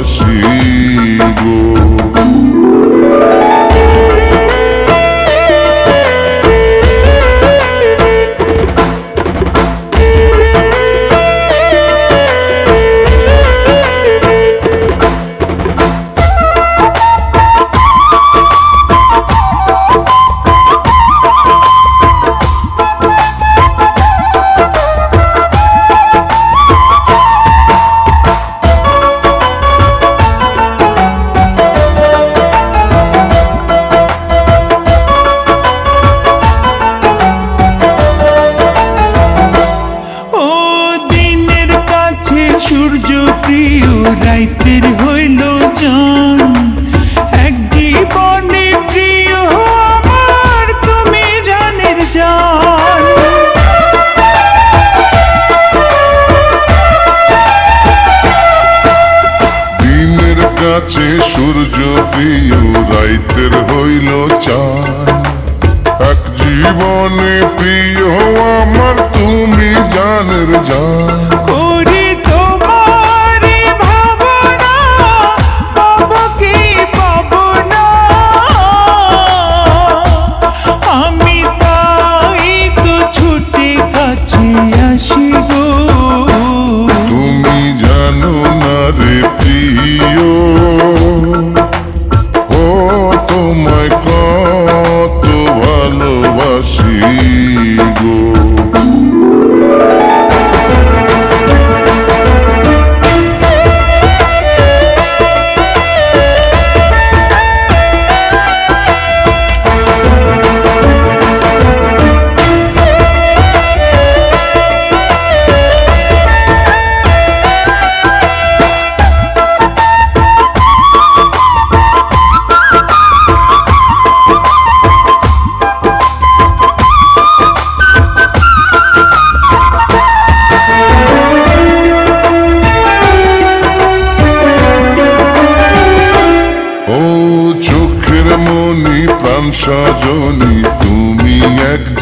আসি গো রাইতের হইল জান। এক জীবনে প্রিয় আমার তুমি জানের জান। দিনের কাছে সূর্য প্রিয়, রাইতের হইল চান এক জীবনে প্রিয় আমার তুমি জানের জান।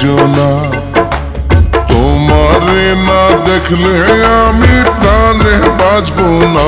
जोना। तुम्हारे ना देखले आमी प्राणे बाजबो ना